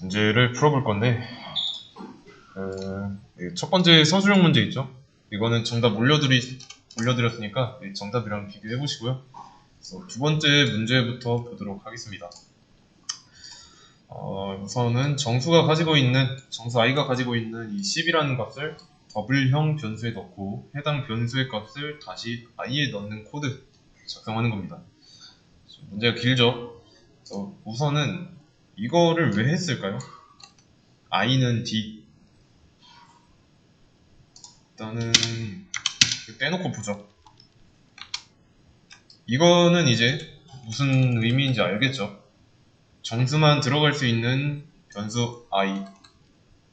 문제를 풀어볼 건데 그, 이첫 번째 서술형 문제 있죠? 이거는 정답 올려드리, 올려드렸으니까 이 정답이랑 비교해 보시고요. 두 번째 문제부터 보도록 하겠습니다. 어, 우선은 정수가 가지고 있는 정수 i가 가지고 있는 이 10이라는 값을 더블형 변수에 넣고 해당 변수의 값을 다시 i에 넣는 코드 작성하는 겁니다. 문제가 길죠? 우선은 이거를 왜 했을까요? i는 d 일단은 빼놓고 보죠. 이거는 이제 무슨 의미인지 알겠죠? 정수만 들어갈 수 있는 변수 i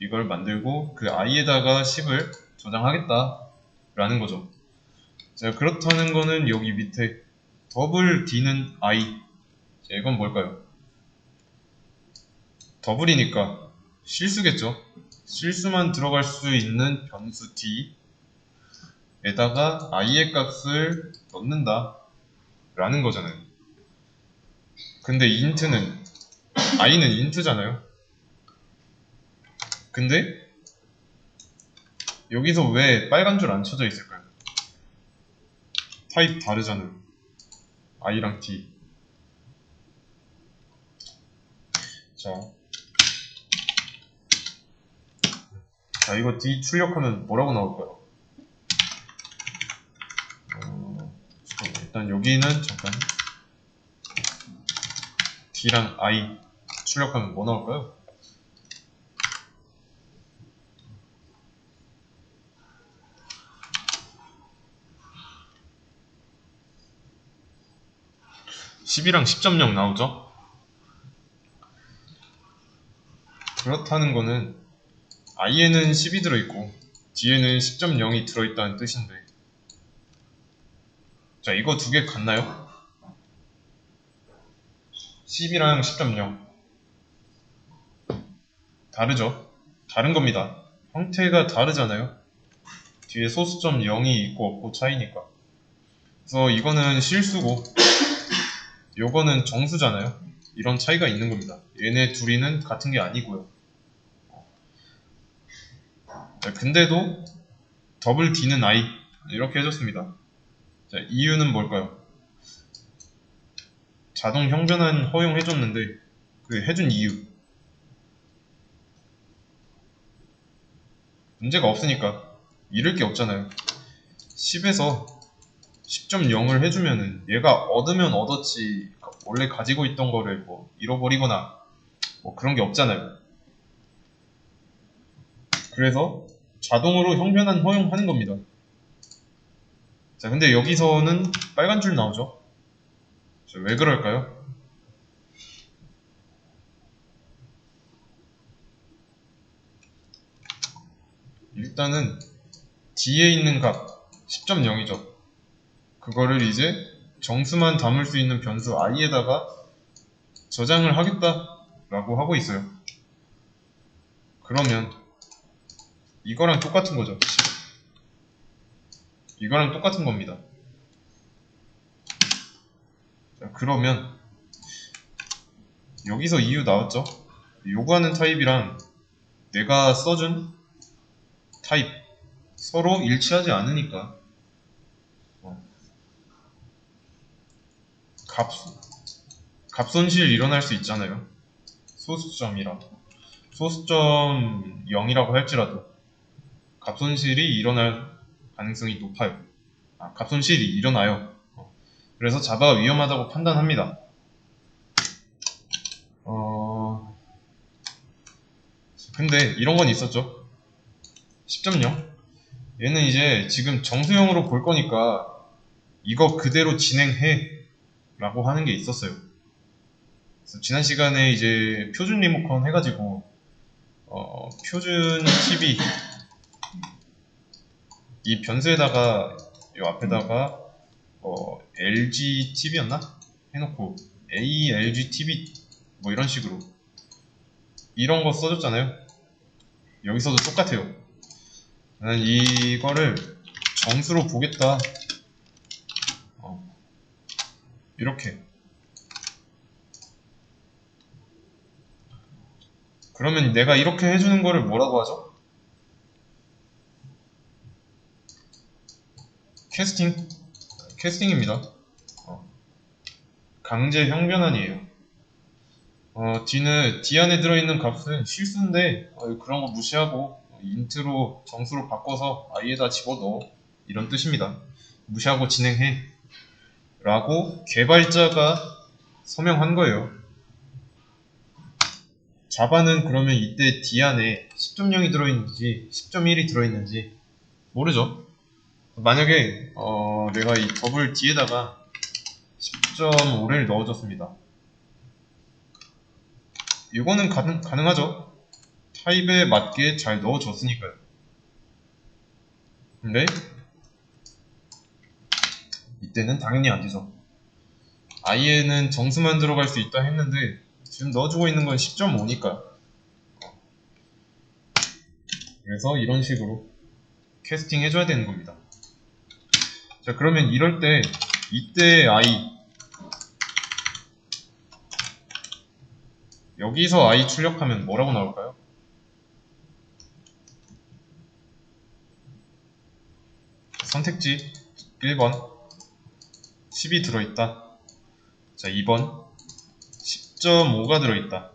이걸 만들고 그 i에다가 10을 저장하겠다 라는 거죠. 자 그렇다는 거는 여기 밑에 더블 d는 i 자, 이건 뭘까요? 더블이니까 실수겠죠? 실수만 들어갈 수 있는 변수 d에다가 i의 값을 넣는다 라는 거잖아요. 근데 int는 i는 int잖아요. 근데 여기서 왜 빨간 줄 안 쳐져 있을까요? 타입 다르잖아요. i랑 d. 자, 자 이거 d 출력하면 뭐라고 나올까요? 어, 일단 여기는 잠깐 d랑 i 출력하면 뭐 나올까요? (10이랑 10.0) 나오죠? 그렇다는 거는 i에는 10이 들어있고 d에는 10.0이 들어있다는 뜻인데. 자 이거 두 개 같나요? 10이랑 10.0 다르죠? 다른 겁니다. 형태가 다르잖아요. 뒤에 소수점 0이 있고 없고 차이니까. 그래서 이거는 실수고 요거는 정수잖아요. 이런 차이가 있는 겁니다. 얘네 둘이는 같은 게 아니고요. 자, 근데도 더블 d는 i 이렇게 해줬습니다. 자, 이유는 뭘까요? 자동 형변환 허용해줬는데 그 해준 이유 문제가 없으니까 잃을 게 없잖아요. 10에서 10.0을 해주면은 얘가 얻으면 얻었지 원래 가지고 있던 거를 뭐 잃어버리거나 뭐 그런 게 없잖아요. 그래서 자동으로 형변환 허용하는 겁니다. 자, 근데 여기서는 빨간 줄 나오죠? 자, 왜 그럴까요? 일단은 뒤에 있는 값 10.0이죠. 그거를 이제 정수만 담을 수 있는 변수 i에다가 저장을 하겠다라고 하고 있어요. 그러면 이거랑 똑같은 거죠. 이거랑 똑같은 겁니다. 자, 그러면 여기서 이유 나왔죠? 요구하는 타입이랑 내가 써준 타입 서로 일치하지 않으니까 어. 값, 값 손실 일어날 수 있잖아요. 소수점이라 소수점 0이라고 할지라도 값손실이 일어날 가능성이 높아요. 아, 값손실이 일어나요. 어, 그래서 자바가 위험하다고 판단합니다. 어... 근데 이런 건 있었죠. 10.0 얘는 이제 지금 정수형으로 볼 거니까 이거 그대로 진행해 라고 하는 게 있었어요. 지난 시간에 이제 표준 리모컨 해가지고 어, 표준 TV 이 변수에다가 요 앞에다가 어, LG TV였나? 해놓고 A LG TV 뭐 이런 식으로 이런 거 써줬잖아요. 여기서도 똑같아요. 나는 이거를 정수로 보겠다. 어, 이렇게 그러면 내가 이렇게 해주는 거를 뭐라고 하죠? 캐스팅? 캐스팅입니다. 어. 강제 형변환이에요. 어, D는 D 안에 들어있는 값은 실수인데 어, 그런 거 무시하고 인트로 정수로 바꿔서 I에다 집어넣어 이런 뜻입니다. 무시하고 진행해 라고 개발자가 서명한 거예요. 자바는 그러면 이때 D 안에 10.0이 들어있는지 10.1이 들어있는지 모르죠. 만약에 어, 내가 이 더블 D에다가 10.5를 넣어줬습니다. 이거는 가능, 가능하죠. 타입에 맞게 잘 넣어줬으니까요. 근데 이때는 당연히 안 되죠. 아이에는 정수만 들어갈 수 있다 했는데 지금 넣어주고 있는 건 10.5니까 그래서 이런 식으로 캐스팅 해줘야 되는 겁니다. 자 그러면 이럴 때 이때 i 여기서 i 출력하면 뭐라고 나올까요? 선택지 1번 10이 들어있다. 자 2번 10.5가 들어있다.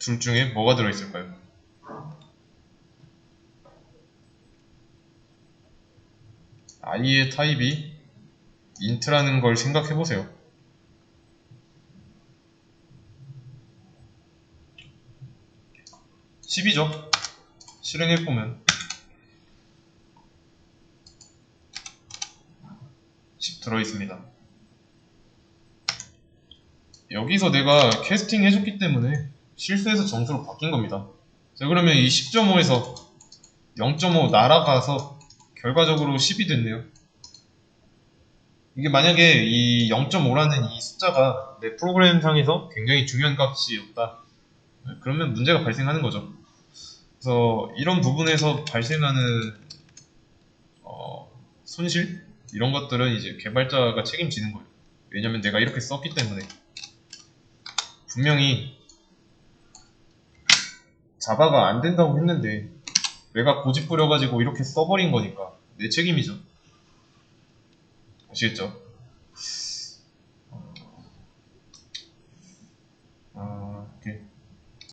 둘 중에 뭐가 들어있을까요? I의 타입이 int라는 걸 생각해 보세요. 10이죠. 실행해보면 10 들어있습니다. 여기서 내가 캐스팅 해줬기 때문에 실수해서 점수로 바뀐 겁니다. 자 그러면 이 10.5에서 0.5 날아가서 결과적으로 10이 됐네요. 이게 만약에 이 0.5라는 이 숫자가 내 프로그램 상에서 굉장히 중요한 값이었다. 그러면 문제가 발생하는 거죠. 그래서 이런 부분에서 발생하는 어, 손실 이런 것들은 이제 개발자가 책임지는 거예요. 왜냐면 내가 이렇게 썼기 때문에 분명히 자바가 안 된다고 했는데 내가 고집 부려가지고 이렇게 써버린 거니까 내 책임이죠. 아시겠죠?